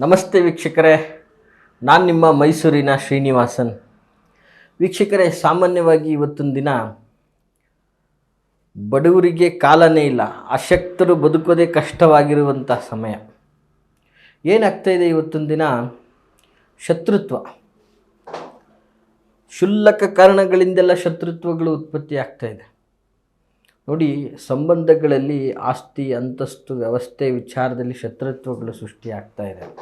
ನಮಸ್ತೆ ವೀಕ್ಷಕರೇ. ನಾನು ನಿಮ್ಮ ಮೈಸೂರಿನ ಶ್ರೀನಿವಾಸನ್. ವೀಕ್ಷಕರೇ, ಸಾಮಾನ್ಯವಾಗಿ ಇವತ್ತೊಂದು ದಿನ ಬಡವರಿಗೆ ಕಾಲನೇ ಇಲ್ಲ. ಅಶಕ್ತರು ಬದುಕೋದೇ ಕಷ್ಟವಾಗಿರುವಂಥ ಸಮಯ. ಏನಾಗ್ತಾ ಇದೆ ಇವತ್ತೊಂದು ದಿನ? ಶತ್ರುತ್ವ. ಕ್ಷುಲ್ಲಕ ಕಾರಣಗಳಿಂದೆಲ್ಲ ಶತ್ರುತ್ವಗಳು ಉತ್ಪತ್ತಿ ಆಗ್ತಾ ಇದೆ. ನೋಡಿ, ಸಂಬಂಧಗಳಲ್ಲಿ ಆಸ್ತಿ, ಅಂತಸ್ತು, ವ್ಯವಸ್ಥೆ, ವಿಚಾರದಲ್ಲಿ ಶತ್ರುತ್ವಗಳು ಸೃಷ್ಟಿಯಾಗ್ತಾ ಇದೆ.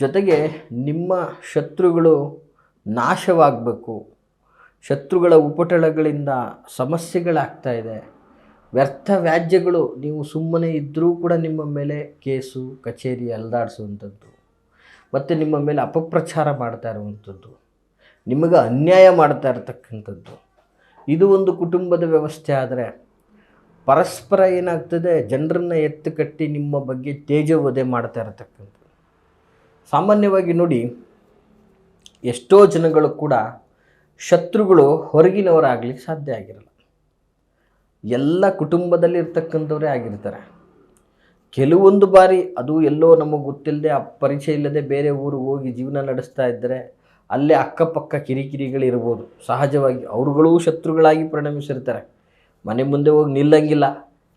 ಜೊತೆಗೆ ನಿಮ್ಮ ಶತ್ರುಗಳು ನಾಶವಾಗಬೇಕು. ಶತ್ರುಗಳ ಉಪಟಳಗಳಿಂದ ಸಮಸ್ಯೆಗಳಾಗ್ತಾ ಇದೆ. ವ್ಯರ್ಥ ವ್ಯಾಜ್ಯಗಳು, ನೀವು ಸುಮ್ಮನೆ ಇದ್ದರೂ ಕೂಡ ನಿಮ್ಮ ಮೇಲೆ ಕೇಸು, ಕಚೇರಿ ಅಲ್ದಾಡಿಸುವಂಥದ್ದು ಮತ್ತು ನಿಮ್ಮ ಮೇಲೆ ಅಪಪ್ರಚಾರ ಮಾಡ್ತಾ ಇರುವಂಥದ್ದು. ನಿಮಗೆ ಅನ್ಯಾಯ ಮಾಡ್ತಾ ಇರತಕ್ಕಂಥದ್ದು. ಇದು ಒಂದು ಕುಟುಂಬದ ವ್ಯವಸ್ಥೆ ಆದರೆ ಪರಸ್ಪರ ಏನಾಗ್ತದೆ, ಜನರನ್ನು ಎತ್ತು ಕಟ್ಟಿ ನಿಮ್ಮ ಬಗ್ಗೆ ತೇಜೋವಧೆ ಮಾಡ್ತಾ ಇರತಕ್ಕಂಥ ಸಾಮಾನ್ಯವಾಗಿ ನೋಡಿ, ಎಷ್ಟೋ ಜನಗಳು ಕೂಡ ಶತ್ರುಗಳು ಹೊರಗಿನವರಾಗಲಿಕ್ಕೆ ಸಾಧ್ಯ ಆಗಿರಲ್ಲ. ಎಲ್ಲ ಕುಟುಂಬದಲ್ಲಿ ಇರ್ತಕ್ಕಂಥವರೇ ಆಗಿರ್ತಾರೆ. ಕೆಲವೊಂದು ಬಾರಿ ಅದು ಎಲ್ಲೋ ನಮಗೆ ಗೊತ್ತಿಲ್ಲದೆ ಪರಿಚಯ ಇಲ್ಲದೆ ಬೇರೆ ಊರಿಗೆ ಹೋಗಿ ಜೀವನ ನಡೆಸ್ತಾ ಇದ್ದರೆ ಅಲ್ಲೇ ಅಕ್ಕಪಕ್ಕ ಕಿರಿಕಿರಿಗಳಿರ್ಬೋದು. ಸಹಜವಾಗಿ ಅವ್ರುಗಳೂ ಶತ್ರುಗಳಾಗಿ ಪರಿಣಮಿಸಿರ್ತಾರೆ. ಮನೆ ಮುಂದೆ ಹೋಗಿ ನಿಲ್ಲಂಗಿಲ್ಲ.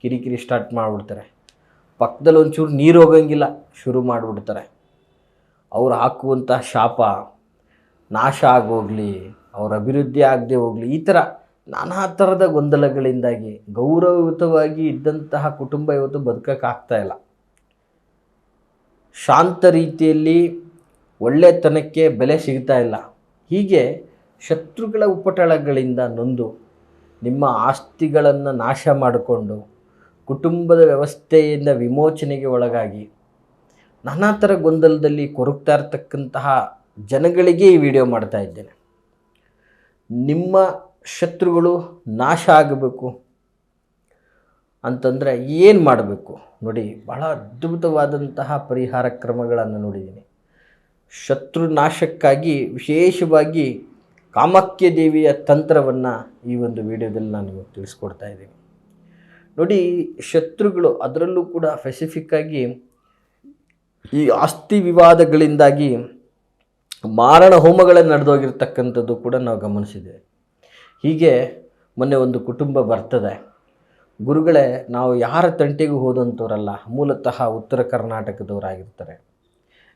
ಕಿರಿಕಿರಿ ಸ್ಟಾರ್ಟ್ ಮಾಡಿಬಿಡ್ತಾರೆ. ಪಕ್ಕದಲ್ಲಿ ಒಂಚೂರು ನೀರು ಹೋಗಂಗಿಲ್ಲ. ಶುರು ಮಾಡಿಬಿಡ್ತಾರೆ. ಅವ್ರು ಹಾಕುವಂಥ ಶಾಪ ನಾಶ ಆಗೋಗಲಿ, ಅವ್ರ ಅಭಿವೃದ್ಧಿ ಆಗದೆ ಹೋಗಲಿ, ಈ ಥರ ನಾನಾ ಥರದ ಗೊಂದಲಗಳಿಂದಾಗಿ ಗೌರವಯುತವಾಗಿ ಇದ್ದಂತಹ ಕುಟುಂಬ ಇವತ್ತು ಬದುಕೋಕ್ಕಾಗ್ತಾ ಇಲ್ಲ. ಶಾಂತ ರೀತಿಯಲ್ಲಿ ಒಳ್ಳೆತನಕ್ಕೆ ಬೆಲೆ ಸಿಗ್ತಾ ಇಲ್ಲ. ಹೀಗೆ ಶತ್ರುಗಳ ಉಪಟಳಗಳಿಂದ ನೊಂದು ನಿಮ್ಮ ಆಸ್ತಿಗಳನ್ನು ನಾಶ ಮಾಡಿಕೊಂಡು ಕುಟುಂಬದ ವ್ಯವಸ್ಥೆಯಿಂದ ವಿಮೋಚನೆಗೆ ಒಳಗಾಗಿ ನಾನಾ ಥರ ಗೊಂದಲದಲ್ಲಿ ಕೊರಗ್ತಾ ಇರ್ತಕ್ಕಂತಹ ಜನಗಳಿಗೆ ಈ ವಿಡಿಯೋ ಮಾಡ್ತಾ ಇದ್ದೇನೆ. ನಿಮ್ಮ ಶತ್ರುಗಳು ನಾಶ ಆಗಬೇಕು ಅಂತಂದರೆ ಏನು ಮಾಡಬೇಕು? ನೋಡಿ, ಬಹಳ ಅದ್ಭುತವಾದಂತಹ ಪರಿಹಾರ ಕ್ರಮಗಳನ್ನು ನೋಡಿದ್ದೀನಿ. ಶತ್ರು ನಾಶಕ್ಕಾಗಿ ವಿಶೇಷವಾಗಿ ಕಾಮಾಖ್ಯ ದೇವಿಯ ತಂತ್ರವನ್ನು ಈ ಒಂದು ವಿಡಿಯೋದಲ್ಲಿ ನಾನು ತಿಳಿಸ್ಕೊಡ್ತಾ ಇದ್ದೀನಿ. ನೋಡಿ, ಶತ್ರುಗಳು ಅದರಲ್ಲೂ ಕೂಡ ಸ್ಪೆಸಿಫಿಕ್ಕಾಗಿ ಈ ಆಸ್ತಿ ವಿವಾದಗಳಿಂದಾಗಿ ಮಾರಣ ಹೋಮಗಳೇ ನಡೆದೋಗಿರ್ತಕ್ಕಂಥದ್ದು ಕೂಡ ನಾವು ಗಮನಿಸಿದ್ದೇವೆ. ಹೀಗೆ ಮೊನ್ನೆ ಒಂದು ಕುಟುಂಬ ಬರ್ತದೆ. ಗುರುಗಳೇ, ನಾವು ಯಾರ ತಂಟೆಗೂ ಹೋದಂಥವರಲ್ಲ, ಮೂಲತಃ ಉತ್ತರ ಕರ್ನಾಟಕದವರಾಗಿರ್ತಾರೆ.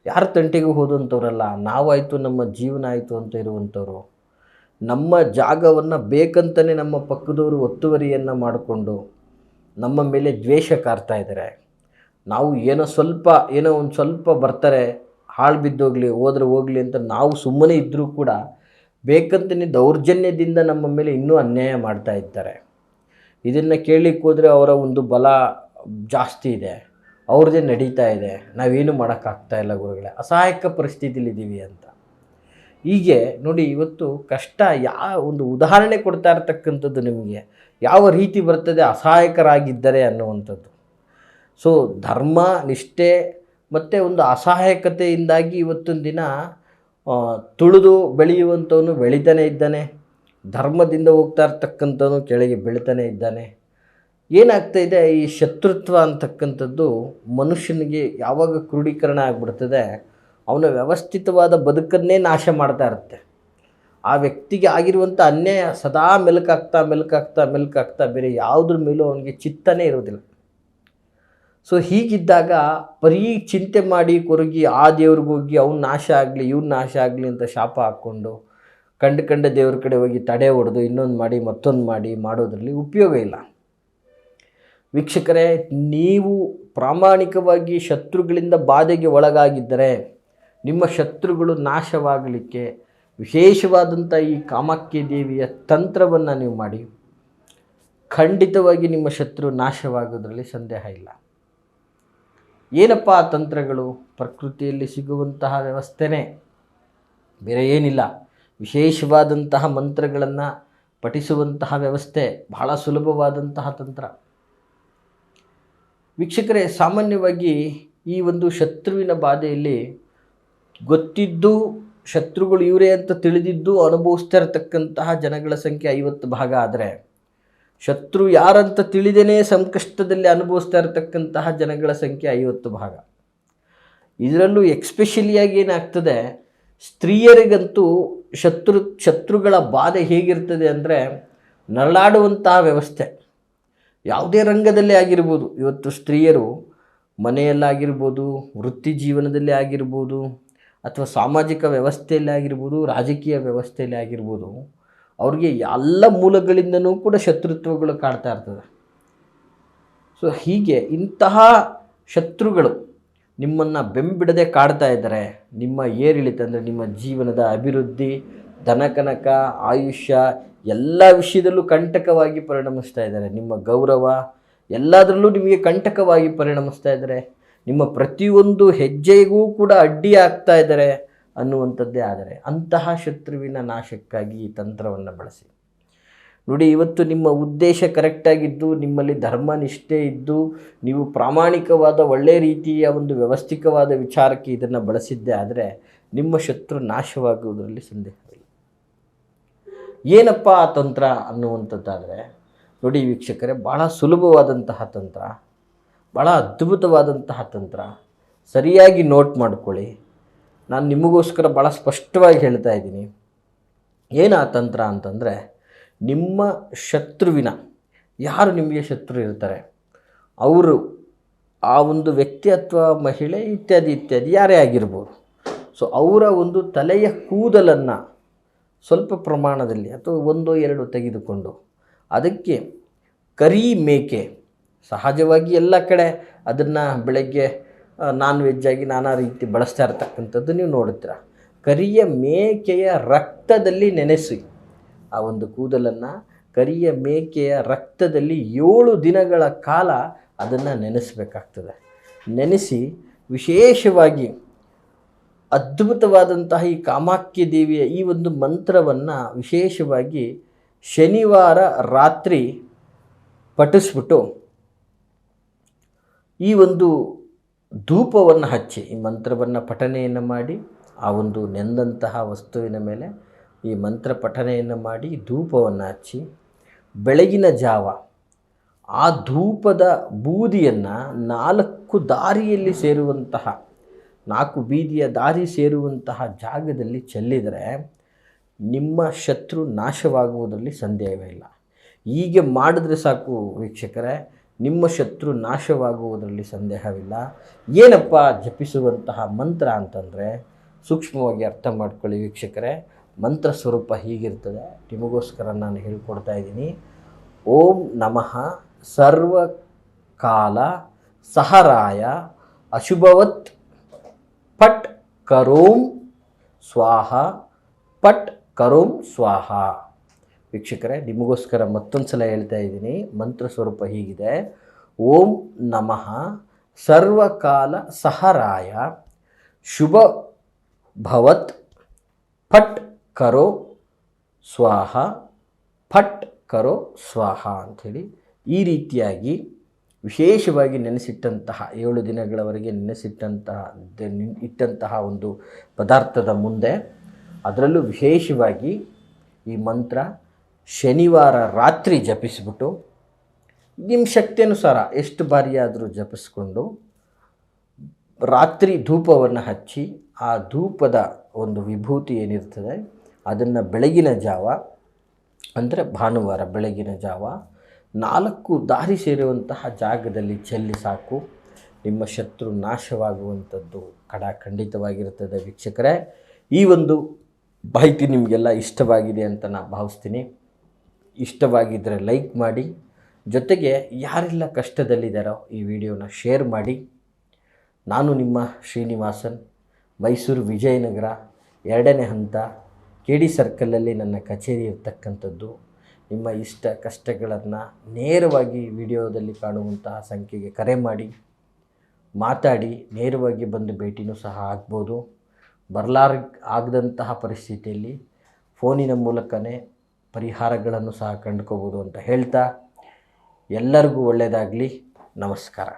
ಯಾರ ತಂಟೆಗೂ ಹೋದಂಥವ್ರಲ್ಲ ನಾವಾಯಿತು ನಮ್ಮ ಜೀವನ ಆಯಿತು ಅಂತ ಇರುವಂಥವ್ರು. ನಮ್ಮ ಜಾಗವನ್ನು ಬೇಕಂತಲೇ ನಮ್ಮ ಪಕ್ಕದವರು ಒತ್ತುವರಿಯನ್ನು ಮಾಡಿಕೊಂಡು ನಮ್ಮ ಮೇಲೆ ದ್ವೇಷ ಕಾರ್ತಾ ಇದ್ದಾರೆ. ನಾವು ಏನೋ ಸ್ವಲ್ಪ, ಏನೋ ಒಂದು ಸ್ವಲ್ಪ ಬರ್ತಾರೆ, ಹಾಳು ಬಿದ್ದೋಗಲಿ ಹೋದ್ರೆ ಹೋಗಲಿ ಅಂತ ನಾವು ಸುಮ್ಮನೆ ಇದ್ದರೂ ಕೂಡ ಬೇಕಂತಲೇ ದೌರ್ಜನ್ಯದಿಂದ ನಮ್ಮ ಮೇಲೆ ಇನ್ನೂ ಅನ್ಯಾಯ ಮಾಡ್ತಾ ಇದ್ದಾರೆ. ಇದನ್ನು ಕೇಳಲಿಕ್ಕೆ ಹೋದರೆ ಅವರ ಒಂದು ಬಲ ಜಾಸ್ತಿ ಇದೆ. ಅವ್ರದ್ದೇ ನಡೀತಾ ಇದೆ, ನಾವೇನು ಮಾಡೋಕ್ಕಾಗ್ತಾ ಇಲ್ಲ ಗುರುಗಳೇ, ಅಸಹಾಯಕ ಪರಿಸ್ಥಿತಿಲಿದ್ದೀವಿ ಅಂತ. ಹೀಗೆ ನೋಡಿ ಇವತ್ತು ಕಷ್ಟ ಯಾವ ಒಂದು ಉದಾಹರಣೆ ಕೊಡ್ತಾ ಇರತಕ್ಕಂಥದ್ದು ನಿಮಗೆ, ಯಾವ ರೀತಿ ಬರ್ತದೆ ಅಸಹಾಯಕರಾಗಿದ್ದರೆ ಅನ್ನುವಂಥದ್ದು. ಸೊ ಧರ್ಮ, ನಿಷ್ಠೆ ಮತ್ತು ಒಂದು ಅಸಹಾಯಕತೆಯಿಂದಾಗಿ ಇವತ್ತೊಂದು ದಿನ ತುಳಿದು ಬೆಳೆಯುವಂಥವನು ಬೆಳೀತಾನೆ ಇದ್ದಾನೆ, ಧರ್ಮದಿಂದ ಹೋಗ್ತಾ ಇರ್ತಕ್ಕಂಥವನು ಕೆಳಗೆ ಬೆಳಿತಾನೆ ಇದ್ದಾನೆ. ಏನಾಗ್ತಾ ಇದೆ? ಈ ಶತ್ರುತ್ವ ಅಂತಕ್ಕಂಥದ್ದು ಮನುಷ್ಯನಿಗೆ ಯಾವಾಗ ಕ್ರೋಢೀಕರಣ ಆಗಿಬಿಡ್ತದೆ, ಅವನ ವ್ಯವಸ್ಥಿತವಾದ ಬದುಕನ್ನೇ ನಾಶ ಮಾಡ್ತಾ ಇರುತ್ತೆ. ಆ ವ್ಯಕ್ತಿಗೆ ಆಗಿರುವಂಥ ಅನ್ಯಾಯ ಸದಾ ಮೆಲುಕಾಗ್ತಾ ಮೆಲುಕಾಗ್ತಾ ಮೆಲುಕಾಗ್ತಾ ಬೇರೆ ಯಾವುದ್ರ ಮೇಲೂ ಅವನಿಗೆ ಚಿತ್ತನೇ ಇರೋದಿಲ್ಲ ಸೊ ಹೀಗಿದ್ದಾಗ ಬರೀ ಚಿಂತೆ ಮಾಡಿ ಕೊರಗಿ ಆ ದೇವ್ರಿಗೋಗಿ ಅವ್ನ ನಾಶ ಆಗಲಿ, ಇವ್ನ ನಾಶ ಆಗಲಿ ಅಂತ ಶಾಪ ಹಾಕ್ಕೊಂಡು ಕಂಡು ಕಂಡ ದೇವ್ರ ಕಡೆ ಹೋಗಿ ತಡೆ ಹೊಡೆದು ಇನ್ನೊಂದು ಮಾಡಿ, ಮತ್ತೊಂದು ಮಾಡಿ ಮಾಡೋದ್ರಲ್ಲಿ ಉಪಯೋಗ ಇಲ್ಲ. ವೀಕ್ಷಕರೇ, ನೀವು ಪ್ರಾಮಾಣಿಕವಾಗಿ ಶತ್ರುಗಳಿಂದ ಬಾಧೆಗೆ ಒಳಗಾಗಿದ್ದರೆ ನಿಮ್ಮ ಶತ್ರುಗಳು ನಾಶವಾಗಲಿಕ್ಕೆ ವಿಶೇಷವಾದಂಥ ಈ ಕಾಮಾಖ್ಯ ದೇವಿಯ ತಂತ್ರವನ್ನು ನೀವು ಮಾಡಿ. ಖಂಡಿತವಾಗಿ ನಿಮ್ಮ ಶತ್ರು ನಾಶವಾಗೋದರಲ್ಲಿ ಸಂದೇಹ ಇಲ್ಲ. ಏನಪ್ಪ ಆ ತಂತ್ರಗಳು? ಪ್ರಕೃತಿಯಲ್ಲಿ ಸಿಗುವಂತಹ ವ್ಯವಸ್ಥೆನೇ. ಬೇರೆ ಏನಿಲ್ಲ. ವಿಶೇಷವಾದಂತಹ ಮಂತ್ರಗಳನ್ನು ಪಠಿಸುವಂತಹ ವ್ಯವಸ್ಥೆ ಬಹಳ ಸುಲಭವಾದಂತಹ ತಂತ್ರ. ವೀಕ್ಷಕರೇ, ಸಾಮಾನ್ಯವಾಗಿ ಈ ಒಂದು ಶತ್ರುವಿನ ಬಾಧೆಯಲ್ಲಿ ಗೊತ್ತಿದ್ದು ಶತ್ರುಗಳು ಇವರೇ ಅಂತ ತಿಳಿದಿದ್ದು ಅನುಭವಿಸ್ತಾ ಇರತಕ್ಕಂತಹ ಜನಗಳ ಸಂಖ್ಯೆ ಐವತ್ತು ಭಾಗ ಆದರೆ, ಶತ್ರು ಯಾರಂತ ತಿಳಿದೇನೆ ಸಂಕಷ್ಟದಲ್ಲಿ ಅನುಭವಿಸ್ತಾ ಇರತಕ್ಕಂತಹ ಜನಗಳ ಸಂಖ್ಯೆ ಐವತ್ತು ಭಾಗ. ಇದರಲ್ಲೂ ಎಕ್ಸ್ಪೆಷಲಿಯಾಗಿ ಏನಾಗ್ತದೆ, ಸ್ತ್ರೀಯರಿಗಂತೂ ಶತ್ರು, ಶತ್ರುಗಳ ಬಾಧೆ ಹೇಗಿರ್ತದೆ ಅಂದರೆ ನರಳಾಡುವಂತಹ ವ್ಯವಸ್ಥೆ. ಯಾವುದೇ ರಂಗದಲ್ಲೇ ಆಗಿರ್ಬೋದು. ಇವತ್ತು ಸ್ತ್ರೀಯರು ಮನೆಯಲ್ಲಾಗಿರ್ಬೋದು, ವೃತ್ತಿ ಜೀವನದಲ್ಲೇ ಆಗಿರ್ಬೋದು, ಅಥವಾ ಸಾಮಾಜಿಕ ವ್ಯವಸ್ಥೆಯಲ್ಲೇ ಆಗಿರ್ಬೋದು, ರಾಜಕೀಯ ವ್ಯವಸ್ಥೆಯಲ್ಲಿ ಆಗಿರ್ಬೋದು, ಅವ್ರಿಗೆ ಎಲ್ಲ ಮೂಲಗಳಿಂದನೂ ಕೂಡ ಶತ್ರುತ್ವಗಳು ಕಾಡ್ತಾ ಇರ್ತದೆ. ಸೊ ಹೀಗೆ ಇಂತಹ ಶತ್ರುಗಳು ನಿಮ್ಮನ್ನು ಬೆಂಬಿಡದೆ ಕಾಡ್ತಾ ಇದ್ದಾರೆ. ನಿಮ್ಮ ಏರಿಳಿತ ಅಂದರೆ ನಿಮ್ಮ ಜೀವನದ ಅಭಿವೃದ್ಧಿ, ಧನಕನಕ, ಆಯುಷ್ಯ ಎಲ್ಲ ವಿಷಯದಲ್ಲೂ ಕಂಟಕವಾಗಿ ಪರಿಣಮಿಸ್ತಾ ಇದ್ದಾರೆ. ನಿಮ್ಮ ಗೌರವ ಎಲ್ಲದರಲ್ಲೂ ನಿಮಗೆ ಕಂಟಕವಾಗಿ ಪರಿಣಮಿಸ್ತಾ ಇದ್ದಾರೆ. ನಿಮ್ಮ ಪ್ರತಿಯೊಂದು ಹೆಜ್ಜೆಗೂ ಕೂಡ ಅಡ್ಡಿ ಆಗ್ತಾ ಇದ್ದಾರೆ ಅನ್ನುವಂಥದ್ದೇ ಆದರೆ ಅಂತಹ ಶತ್ರುವಿನ ನಾಶಕ್ಕಾಗಿ ಈ ತಂತ್ರವನ್ನು ಬಳಸಿ. ನೋಡಿ, ಇವತ್ತು ನಿಮ್ಮ ಉದ್ದೇಶ ಕರೆಕ್ಟಾಗಿದ್ದು ನಿಮ್ಮಲ್ಲಿ ಧರ್ಮ ನಿಷ್ಠೆ ಇದ್ದು, ನೀವು ಪ್ರಾಮಾಣಿಕವಾದ ಒಳ್ಳೆಯ ರೀತಿಯ ಒಂದು ವ್ಯವಸ್ಥಿತವಾದ ವಿಚಾರಕ್ಕೆ ಇದನ್ನು ಬಳಸಿದ್ದೇ ಆದರೆ ನಿಮ್ಮ ಶತ್ರು ನಾಶವಾಗುವುದರಲ್ಲಿ ಸಂದೇಹವಿಲ್ಲ. ಏನಪ್ಪ ಆ ತಂತ್ರ ಅನ್ನುವಂಥದ್ದಾದರೆ, ನೋಡಿ ವೀಕ್ಷಕರೇ ಭಾಳ ಸುಲಭವಾದಂತಹ ತಂತ್ರ ಭಾಳ ಅದ್ಭುತವಾದಂತಹ ತಂತ್ರ. ಸರಿಯಾಗಿ ನೋಟ್ ಮಾಡಿಕೊಳ್ಳಿ. ನಾನು ನಿಮಗೋಸ್ಕರ ಭಾಳ ಸ್ಪಷ್ಟವಾಗಿ ಹೇಳ್ತಾ ಇದ್ದೀನಿ. ಏನು ಆ ತಂತ್ರ ಅಂತಂದರೆ, ನಿಮ್ಮ ಶತ್ರುವಿನ, ಯಾರು ನಿಮಗೆ ಶತ್ರು ಇರ್ತಾರೆ? ಅವರು, ಆ ಒಂದು ವ್ಯಕ್ತಿ ಅಥವಾ ಮಹಿಳೆ ಇತ್ಯಾದಿ ಇತ್ಯಾದಿ ಯಾರೇ ಆಗಿರ್ಬೋದು. ಸೊ ಅವರ ಒಂದು ತಲೆಯ ಕೂದಲನ್ನು ಸ್ವಲ್ಪ ಪ್ರಮಾಣದಲ್ಲಿ ಅಥವಾ ಒಂದು ಎರಡು ತೆಗೆದುಕೊಂಡು ಅದಕ್ಕೆ ಕರಿ ಮೇಕೆ, ಸಹಜವಾಗಿ ಎಲ್ಲ ಕಡೆ ಅದನ್ನು ಬೆಳಗ್ಗೆ ನಾನ್ ವೆಜ್ ಆಗಿ ನಾನಾ ರೀತಿ ಬಳಸ್ತಾ ಇರ್ತಕ್ಕಂಥದ್ದು ನೀವು ನೋಡುತ್ತೀರ. ಕರಿಯ ಮೇಕೆಯ ರಕ್ತದಲ್ಲಿ ನೆನೆಸಿ, ಆ ಒಂದು ಕೂದಲನ್ನು ಕರಿಯ ಮೇಕೆಯ ರಕ್ತದಲ್ಲಿ ಏಳು ದಿನಗಳ ಕಾಲ ಅದನ್ನು ನೆನೆಸಬೇಕಾಗ್ತದೆ. ನೆನೆಸಿ ವಿಶೇಷವಾಗಿ ಅದ್ಭುತವಾದಂತಹ ಈ ಕಾಮಾಕ್ಯ ದೇವಿಯ ಈ ಒಂದು ಮಂತ್ರವನ್ನು ವಿಶೇಷವಾಗಿ ಶನಿವಾರ ರಾತ್ರಿ ಪಠಿಸ್ಬಿಟ್ಟು ಈ ಒಂದು ಧೂಪವನ್ನು ಹಚ್ಚಿ, ಈ ಮಂತ್ರವನ್ನು ಪಠನೆಯನ್ನು ಮಾಡಿ, ಆ ಒಂದು ನೆಂದಂತಹ ವಸ್ತುವಿನ ಮೇಲೆ ಈ ಮಂತ್ರ ಪಠನೆಯನ್ನು ಮಾಡಿ ಧೂಪವನ್ನು ಹಚ್ಚಿ, ಬೆಳಗಿನ ಜಾವ ಆ ಧೂಪದ ಬೂದಿಯನ್ನು ನಾಲ್ಕು ದಾರಿಯಲ್ಲಿ ಸೇರುವಂತಹ ನಾಲ್ಕು ಬೀದಿಯ ದಾರಿ ಸೇರುವಂತಹ ಜಾಗದಲ್ಲಿ ಚೆಲ್ಲಿದರೆ ನಿಮ್ಮ ಶತ್ರು ನಾಶವಾಗುವುದರಲ್ಲಿ ಸಂದೇಹವೇ ಇಲ್ಲ. ಹೀಗೆ ಮಾಡಿದ್ರೆ ಸಾಕು ವೀಕ್ಷಕರೇ, ನಿಮ್ಮ ಶತ್ರು ನಾಶವಾಗುವುದರಲ್ಲಿ ಸಂದೇಹವಿಲ್ಲ. ಏನಪ್ಪ ಜಪಿಸುವಂತಹ ಮಂತ್ರ ಅಂತಂದರೆ, ಸೂಕ್ಷ್ಮವಾಗಿ ಅರ್ಥ ಮಾಡ್ಕೊಳ್ಳಿ ವೀಕ್ಷಕರೇ, ಮಂತ್ರ ಸ್ವರೂಪ ಹೀಗಿರ್ತದೆ. ನಿಮಗೋಸ್ಕರ ನಾನು ಹೇಳ್ಕೊಡ್ತಾ ಇದ್ದೀನಿ. ಓಂ ನಮಃ, ಸರ್ವಕಾಲ ಸಹರಾಯ, ಅಶುಭವತ್. ಪಟ್ ಕರೋಂ ಸ್ವಾಹ, ಪಟ್ ಕರೋಂ ಸ್ವಾಹ. ವೀಕ್ಷಕರೇ, ನಿಮಗೋಸ್ಕರ ಮತ್ತೊಂದು ಸಲ ಹೇಳ್ತಾ ಇದ್ದೀನಿ, ಮಂತ್ರ ಸ್ವರೂಪ ಹೀಗಿದೆ. ಓಂ ನಮಃ, ಸರ್ವಕಾಲ ಸಹರಾಯ, ಶುಭ ಭವತ್, ಪಟ್ ಕರೋ ಸ್ವಾಹ, ಪಟ್ ಕರೋ ಸ್ವಾಹ ಅಂಥೇಳಿ ಈ ರೀತಿಯಾಗಿ ವಿಶೇಷವಾಗಿ ನೆನೆಸಿಟ್ಟಂತಹ ಏಳು ದಿನಗಳವರೆಗೆ ನೆನೆಸಿಟ್ಟಂತಹ ಇಟ್ಟಂತಹ ಒಂದು ಪದಾರ್ಥದ ಮುಂದೆ ಅದರಲ್ಲೂ ವಿಶೇಷವಾಗಿ ಈ ಮಂತ್ರ ಶನಿವಾರ ರಾತ್ರಿ ಜಪಿಸಿಬಿಟ್ಟು ನಿಮ್ಮ ಶಕ್ತಿಯನುಸಾರ ಎಷ್ಟು ಬಾರಿಯಾದರೂ ಜಪಿಸ್ಕೊಂಡು ರಾತ್ರಿ ಧೂಪವನ್ನು ಹಚ್ಚಿ ಆ ಧೂಪದ ಒಂದು ವಿಭೂತಿ ಏನಿರ್ತದೆ, ಅದನ್ನು ಬೆಳಗಿನ ಜಾವ, ಅಂದರೆ ಭಾನುವಾರ ಬೆಳಗಿನ ಜಾವ ನಾಲ್ಕು ದಾರಿ ಸೇರುವಂತಹ ಜಾಗದಲ್ಲಿ ಚೆಲ್ಲಿ ಸಾಕು. ನಿಮ್ಮ ಶತ್ರು ನಾಶವಾಗುವಂಥದ್ದು ಕಡ ಖಂಡಿತವಾಗಿರುತ್ತದೆ ವೀಕ್ಷಕರೇ. ಈ ಒಂದು ಮಾಹಿತಿ ನಿಮಗೆಲ್ಲ ಇಷ್ಟವಾಗಿದೆ ಅಂತ ನಾನು ಭಾವಿಸ್ತೀನಿ. ಇಷ್ಟವಾಗಿದ್ದರೆ ಲೈಕ್ ಮಾಡಿ, ಜೊತೆಗೆ ಯಾರೆಲ್ಲ ಕಷ್ಟದಲ್ಲಿದ್ದಾರೋ ಈ ವಿಡಿಯೋನ ಶೇರ್ ಮಾಡಿ. ನಾನು ನಿಮ್ಮ ಶ್ರೀನಿವಾಸನ್, ಮೈಸೂರು ವಿಜಯನಗರ, ಎರಡನೇ ಹಂತ, ಕೆ ಡಿ ಸರ್ಕಲಲ್ಲಿ ನನ್ನ ಕಚೇರಿ ಇರ್ತಕ್ಕಂಥದ್ದು. ನಿಮ್ಮ ಇಷ್ಟ ಕಷ್ಟಗಳನ್ನು ನೇರವಾಗಿ ವಿಡಿಯೋದಲ್ಲಿ ಕಾಣುವಂತಹ ಸಂಖ್ಯೆಗೆ ಕರೆ ಮಾಡಿ, ಮಾತಾಡಿ, ನೇರವಾಗಿ ಬಂದು ಭೇಟಿನೂ ಸಹ ಆಗ್ಬೋದು. ಬರಲಾರ ಆಗದಂತಹ ಪರಿಸ್ಥಿತಿಯಲ್ಲಿ ಫೋನಿನ ಮೂಲಕನೇ ಪರಿಹಾರಗಳನ್ನು ಸಹ ಕಂಡುಕೋಬೋದು ಅಂತ ಹೇಳ್ತಾ, ಎಲ್ಲರಿಗೂ ಒಳ್ಳೆಯದಾಗಲಿ ನಮಸ್ಕಾರ.